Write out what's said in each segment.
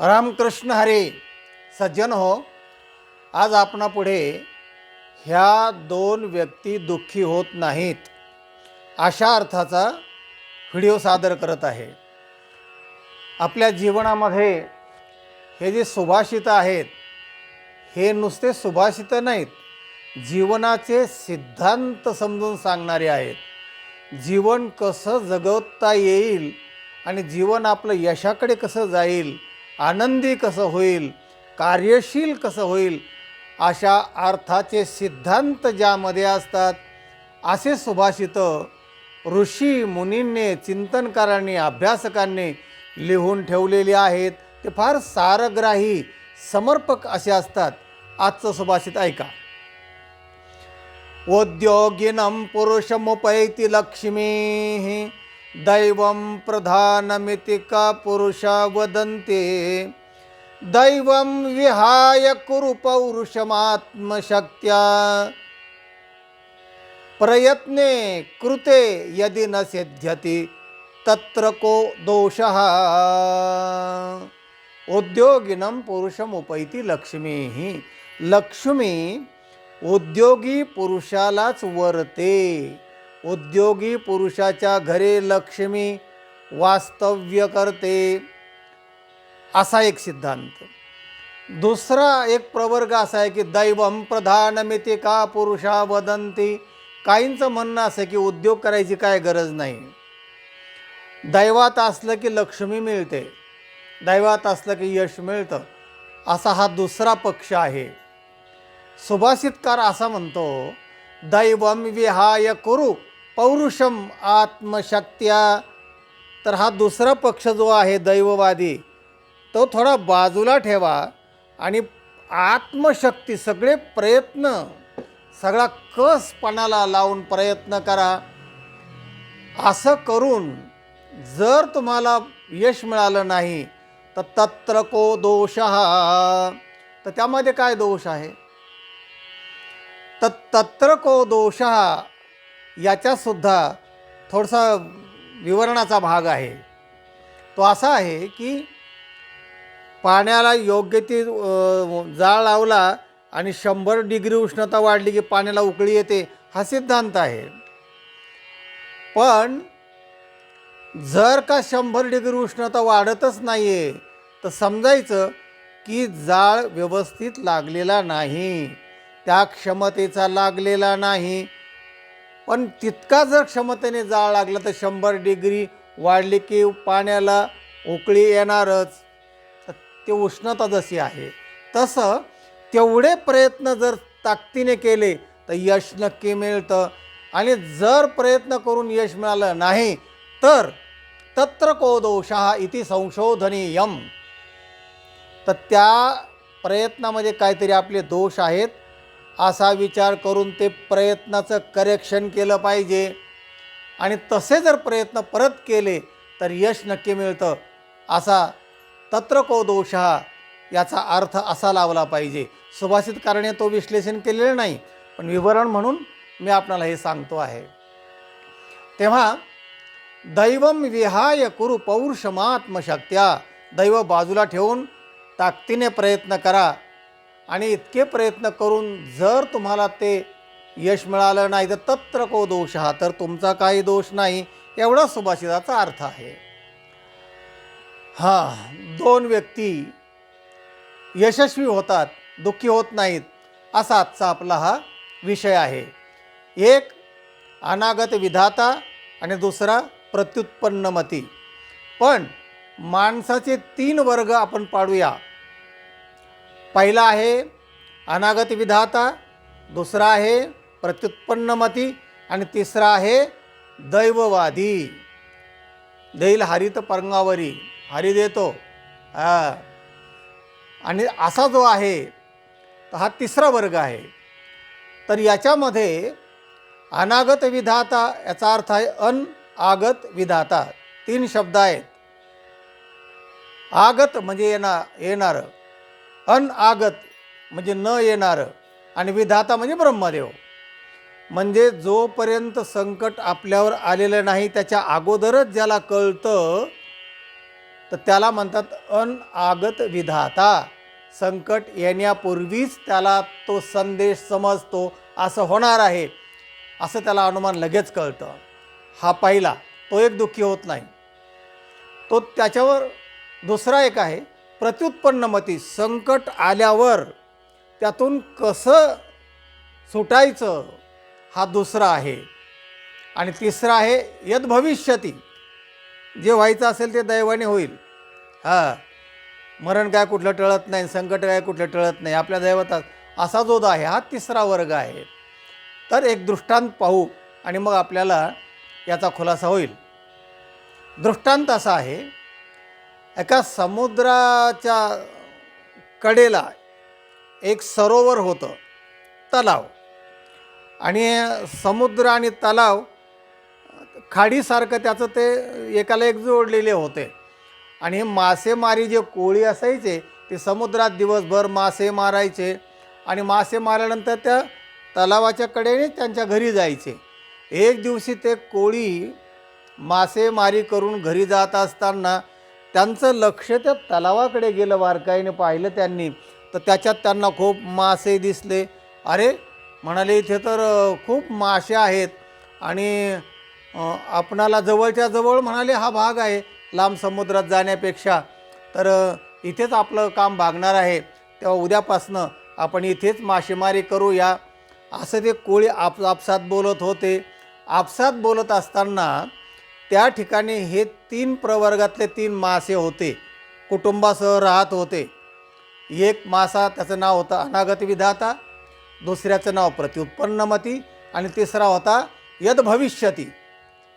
रामकृष्ण हरे सज्जन हो. आज आपणापुढे ह्या दोन व्यक्ती दुःखी होत नाहीत अशा अर्थाचा व्हिडिओ सादर करत आहे. आपल्या जीवनामध्ये हे जे सुभाषितं आहेत हे नुसते सुभाषितं नाहीत जीवनाचे सिद्धांत समजून सांगणारे आहेत. जीवन कसं जगवता येईल आणि जीवन आपलं यशाकडे कसं जाईल आनंदी कसं होईल कार्यशील कसं होईल अशा अर्थाचे सिद्धांत ज्यामध्ये असतात असे सुभाषितं ऋषी मुनींनी चिंतनकारांनी अभ्यासकांनी लिहून ठेवलेले आहेत. ते फार सारग्राही समर्पक असे असतात. आजचं सुभाषित ऐका. उद्योगिनं पुरुषमुपैती लक्ष्मी दैवं प्रधानमिति का पुरुषा वदन्ते। दैवं विहाय कुरु पौरुषमात्मशक्त्या। प्रयत्ने कृते यदि न सिद्ध्यति तत्र को दोषः। उद्योगिनं पुरुषमुपैति लक्ष्मी। लक्ष्मी उद्योगी पुरुषालाच वरते। उद्योगी पुरुषाच्या घरी लक्ष्मी वास्तव्य करते असा एक सिद्धांत. दुसरा एक प्रवर्ग असा आहे की दैवम प्रधानमिती का पुरुषा वदंती काहींचं म्हणणं असं की उद्योग करायची काय गरज नाही. दैवात असलं की लक्ष्मी मिळते. दैवात असलं की यश मिळतं. असा हा दुसरा पक्ष आहे. सुभाषितकार असा म्हणतो दैवम विहाय कुरु पौरुषम आत्मशक्त्या. तर हा दुसरा पक्ष जो आहे दैववादी तो थोडा बाजूला ठेवा आणि आत्मशक्ती सगळे प्रयत्न सगळा कसपणाला लावून प्रयत्न करा. असं करून जर तुम्हाला यश मिळालं नाही तर तत्र को दोष. तर त्यामध्ये काय दोष आहे? तर तत्र को दोष याच्यातसुद्धा थोडासा विवरणाचा भाग आहे. तो असा आहे की पाण्याला योग्य ती जाळ लावला आणि शंभर डिग्री उष्णता वाढली की पाण्याला उकळी येते हा सिद्धांत आहे. पण जर का शंभर डिग्री उष्णता वाढतच नाही आहे तर समजायचं की जाळ व्यवस्थित लागलेला नाही. त्या क्षमतेचा लागलेला नाही. पण तितका जर क्षमतेने जाळ लागला तर शंभर डिग्री वाढली की पाण्याला उकळी येणारच. ते उष्णता जशी आहे तसं तेवढे प्रयत्न जर ताकदीने केले तर यश नक्की मिळतं. आणि जर प्रयत्न करून यश मिळालं नाही तर तत्र को दोषः इति संशोधनीयम. तर त्या प्रयत्नामध्ये काहीतरी आपले दोष आहेत. असा विचार करून ते प्रयत्नाचं करेक्शन केलं पाहिजे. आणि तसे जर प्रयत्न परत केले तर यश नक्की मिळतं. असा तत्र को हा याचा अर्थ असा लावला पाहिजे. सुभाषितकाराने तो विश्लेषण केलेलं नाही पण विवरण म्हणून मी आपणाला हे सांगतो आहे. तेव्हा दैवम विहाय कुरु पौरुषमात्मशक्त्या दैव बाजूला ठेवून ताकदीने प्रयत्न करा आणि इतके प्रयत्न करून जर तुम्हाला ते यश मिळालं नाही तर तत्र को दोष हा? तर तुमचा काही दोष नाही एवढा सुभाषिताचा अर्थ आहे. हां दोन व्यक्ती यशस्वी होतात दुःखी होत नाहीत असा आजचा आपला हा विषय आहे. एक अनागत विधाता आणि दुसरा प्रत्युत्पन्नमती पण माणसाचे तीन वर्ग आपण पाडूया. पहिला आहे अनागत विधाता दुसरा आहे प्रत्युत्पन्नमती आणि तिसरा आहे दैववादी. देईल हरित परंगावरी. हरी देतो. हा. आणि असा जो आहे तर हा तिसरा वर्ग आहे. तर याच्यामध्ये अनागत विधाता याचा अर्थ आहे अन आगत विधाता. तीन शब्द आहेत. आगत म्हणजे येणार येणारं. अन आगत म्हणजे न येणारं आणि विधाता म्हणजे ब्रह्मदेव. म्हणजे जोपर्यंत संकट आपल्यावर आलेलं नाही त्याच्या अगोदरच ज्याला कळतं तर त्याला म्हणतात अनआगत विधाता. संकट येण्यापूर्वीच त्याला तो संदेश समजतो असं होणार आहे असं त्याला अनुमान लगेच कळतं. हा पहिला तो एक दुःखी होत नाही. तो त्याच्यावर दुसरा एक आहे प्रत्युत्पन्नमती संकट आल्यावर त्यातून कसं सुटायचं हा दुसरा आहे. आणि तिसरा आहे यद भविष्यती. जे व्हायचं असेल ते दैवाने होईल. हां. मरण काय कुठलं टळत नाही संकट काय कुठलं टळत नाही आपल्या दैवतात असा जो आहे हा तिसरा वर्ग आहे. तर एक दृष्टांत पाहू आणि मग आपल्याला याचा खुलासा होईल. दृष्टांत असा आहे एका समुद्राच्या कडेला एक सरोवर होतं तलाव. आणि समुद्र आणि तलाव खाडीसारखं त्याचं ते एकाला एक जोडलेले होते. आणि मासेमारी जे कोळी असायचे ते समुद्रात दिवसभर मासे मारायचे आणि मासे मारल्यानंतर त्या तलावाच्या कडेने त्यांच्या घरी जायचे. एक दिवशी ते कोळी मासेमारी करून घरी जात असताना त्यांचं लक्ष त्या तलावाकडे गेलं बारकाईने पाहिलं त्यांनी. तर त्याच्यात त्यांना खूप मासे दिसले. अरे म्हणाले इथे तर खूप मासे आहेत. आणि आपणाला जवळच्या जवळ म्हणाले हा भाग आहे लांब समुद्रात जाण्यापेक्षा. तर इथेच आपलं काम भागणार आहे. तेव्हा उद्यापासनं आपण इथेच मासेमारी करूया असं ते कोळी आप आपसात बोलत होते. आपसात बोलत असताना त्या ठिकाणी हे तीन प्रवर्गातले तीन मासे होते. कुटुंबासह राहत होते. एक मासा त्याचं नाव होतं अनागत विधाता दुसऱ्याचं नाव प्रत्युत्पन्नमती आणि तिसरा होता यद भविष्यती.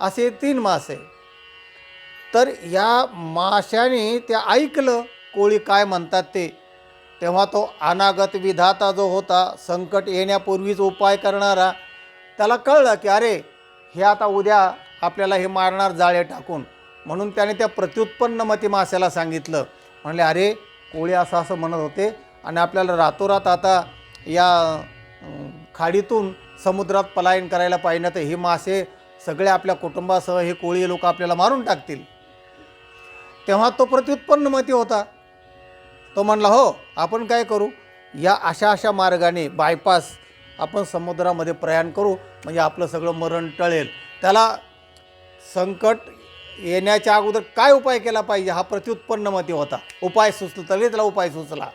असे तीन मासे. तर या माशाने ते ऐकलं कोळी काय म्हणतात ते. तेव्हा तो अनागत विधाता जो होता संकट येण्यापूर्वीच उपाय करणारा त्याला कळलं की अरे हे आता उद्या आपल्याला हे मारणार जाळे टाकून. म्हणून त्याने त्या प्रत्युत्पन्न मती माश्याला सांगितलं. म्हणले अरे कोळी असं असं म्हणत होते आणि आपल्याला रातोरात आता या खाडीतून समुद्रात पलायन करायला पाहिजे तर हे मासे सगळे आपल्या कुटुंबासह हे कोळी लोक आपल्याला मारून टाकतील. तेव्हा तो प्रत्युत्पन्न मती होता. तो म्हणला हो आपण काय करू? या अशा अशा मार्गाने बायपास आपण समुद्रामध्ये प्रयाण करू. म्हणजे आपलं सगळं मरण टळेल. त्याला संकट येण्याच्या अगोदर काय उपाय केला पाहिजे हा प्रत्युत्पन्नमती होता. उपाय सुचला तरी त्याला उपाय सुचला.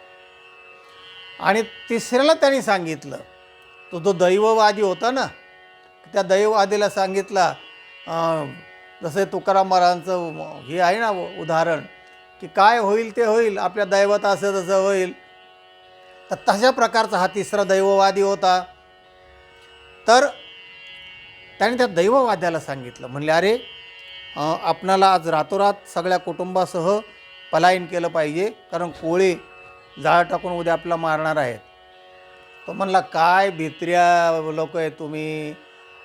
आणि तिसऱ्याला त्यांनी सांगितलं तो जो दैववादी होता ना त्या दैववादीला सांगितला जसे जसं तुकाराम महाराजांचं हे आहे ना उदाहरण की काय होईल ते होईल आपल्या दैवत असं तसं होईल. तर तशा प्रकारचा हा तिसरा दैववादी होता. तर त्याने त्या दैववाद्याला सांगितलं. म्हणले अरे आपणाला आज रातोरात सगळ्या कुटुंबासह पलायन केलं पाहिजे कारण कोळी जाळ टाकून उद्या आपला मारणार आहेत. तो म्हणला काय भित्र्या लोक आहे तुम्ही?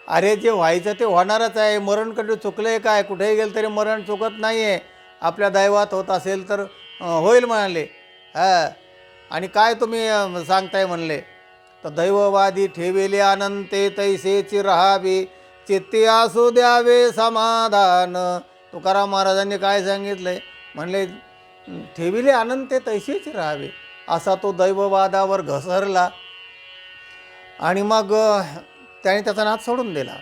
अरे जे व्हायचं ते होणारच आहे. मरण कधी चुकलं आहे काय? कुठेही गेलं तरी मरण चुकत नाही आहे आपल्या दैवात होत असेल तर होईल म्हणाले. हां. आणि काय तुम्ही सांगताय? म्हणले. तर दैववादी ठेवेले अनंते तैसेची राहावे. चित्ती असू द्यावे समाधान. तुकाराम महाराजांनी काय सांगितलंय? म्हणले ठेविले ते तैसेच राहावे. असा तो दैववादावर घसरला. आणि मग त्याने त्याचा नाद सोडून दिला.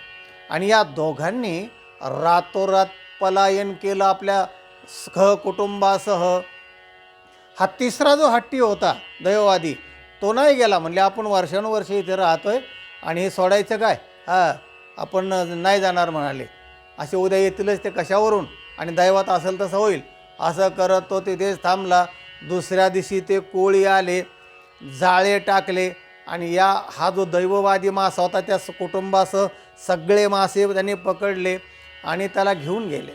आणि या दोघांनी रातोरात पलायन केलं आपल्या सह कुटुंबासह. हा तिसरा जो हट्टी होता दैववादी तो नाही गेला. म्हणले आपण वर्षानुवर्ष इथे राहतोय आणि हे सोडायचं काय? हां आपण नाही जाणार म्हणाले. असे उद्या येतीलच ते कशावरून? आणि दैवात असेल तसं होईल. असं करत तो तिथेच थांबला. दुसऱ्या दिवशी ते कोळी आले जाळे टाकले आणि या हा जो दैववादी मासा होता त्या कुटुंबासह सगळे मासे त्यांनी पकडले आणि त्याला घेऊन गेले.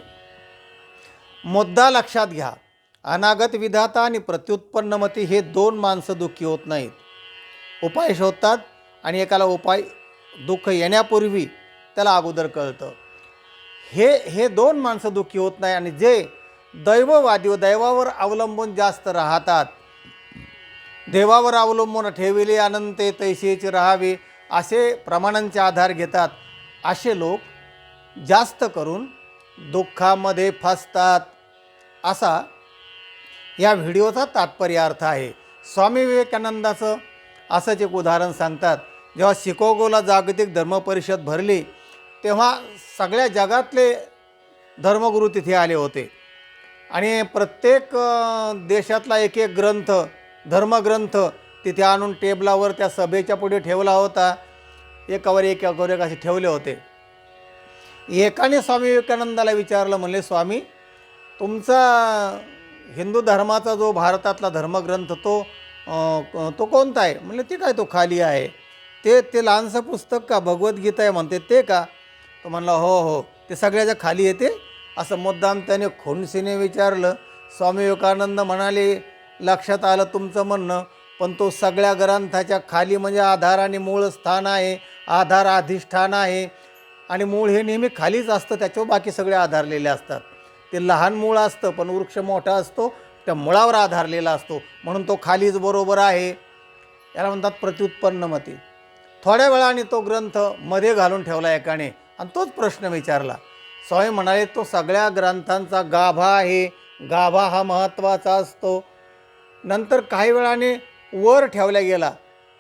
मुद्दा लक्षात घ्या. अनागत विधाता आणि प्रत्युत्पन्नमती हे दोन माणसं दुःखी होत नाहीत. उपाय शोधतात आणि एकाला उपाय दुःख येण्यापूर्वी त्याला अगोदर कळतं. हे हे दोन माणसं दुःखी होत नाही आणि जे दैववादी व दैवावर अवलंबून जास्त राहतात देवावर अवलंबून ठेविले अनंते तैसेचे राहावे असे प्रमाणांचे आधार घेतात. असे लोक जास्त करून दुःखामध्ये फसतात. असा या व्हिडिओचा तात्पर्य अर्थ आहे. स्वामी विवेकानंदाचं असंच एक उदाहरण सांगतात. जेव्हा शिकोगोला जागतिक धर्म परिषद भरली तेव्हा सगळ्या जगातले धर्मगुरू तिथे आले होते. आणि प्रत्येक देशातला एक एक ग्रंथ धर्मग्रंथ तिथे आणून टेबलावर त्या सभेच्या पुढे ठेवला होता. एकावर एक अगोर एक असे ठेवले होते. एकाने स्वामी विवेकानंदाला विचारलं म्हणले स्वामी तुमचा हिंदू धर्माचा जो भारतातला धर्मग्रंथ तो तो कोणता आहे? म्हणले ते काय तो खाली आहे? ते ते लहानसं पुस्तक का? भगवद्गीता आहे? म्हणते ते का? तो म्हणला हो हो ते सगळ्याच्या खाली येते. असं मुद्दाम त्याने खोनसीने विचारलं. स्वामी विवेकानंद म्हणाले लक्षात आलं तुमचं म्हणणं पण तो सगळ्या ग्रंथाच्या खाली म्हणजे आधार आणि मूळ स्थान आहे आधार अधिष्ठान आहे आणि मूळ हे नेहमी खालीच असतं त्याच्यावर बाकी सगळे आधारलेले असतात. ते लहान मूळ असतं पण वृक्ष मोठा असतो त्या मुळावर आधारलेला असतो म्हणून तो खालीच बरोबर आहे. याला म्हणतात प्रत्युत्पन्नमती. थोड्या वेळाने तो ग्रंथमध्ये घालून ठेवला एकाने. आणि तोच प्रश्न विचारला. स्वामी म्हणाले तो सगळ्या ग्रंथांचा गाभा आहे. गाभा हा महत्त्वाचा असतो. नंतर काही वेळाने वर ठेवला गेला.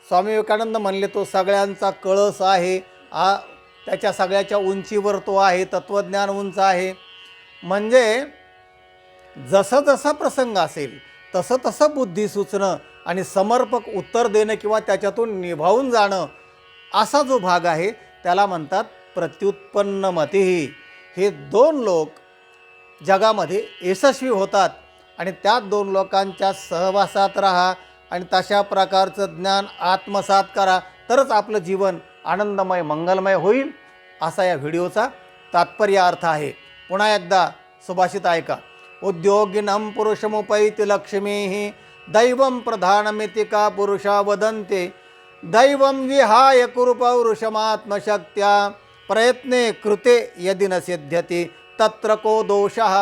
स्वामी विवेकानंद म्हणले तो सगळ्यांचा कळस आहे. आ त्याच्या सगळ्याच्या उंचीवर तो आहे. तत्त्वज्ञान उंच आहे. म्हणजे जसं जसा प्रसंग असेल तसं तसं बुद्धी सुचणं आणि समर्पक उत्तर देणं किंवा त्याच्यातून निभावून जाणं असा जो भाग आहे त्याला म्हणतात प्रत्युत्पन्नमतीही हे दोन लोक जगामध्ये यशस्वी होतात आणि त्या दोन लोकांच्या सहवासात राहा आणि तशा प्रकारचं ज्ञान आत्मसात करा. तरच आपलं जीवन आनंदमय मंगलमय होईल असा या व्हिडिओचा तात्पर्य अर्थ आहे. पुन्हा एकदा सुभाषित ऐका. उद्योगिनं पुरुषमुपैति लक्ष्मीः दैवं प्रधानमिति का पुरुषा वदन्ते दैवं विहाय कुरुपौरुषमात्मशक्त्या प्रयत्ने कृते यदि न सिद्ध्यति तत्र को दोषः।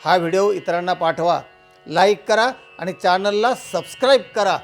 हा व्हिडिओ इतरांना पाठवा लाईक करा आणि चॅनलला सबस्क्राईब करा.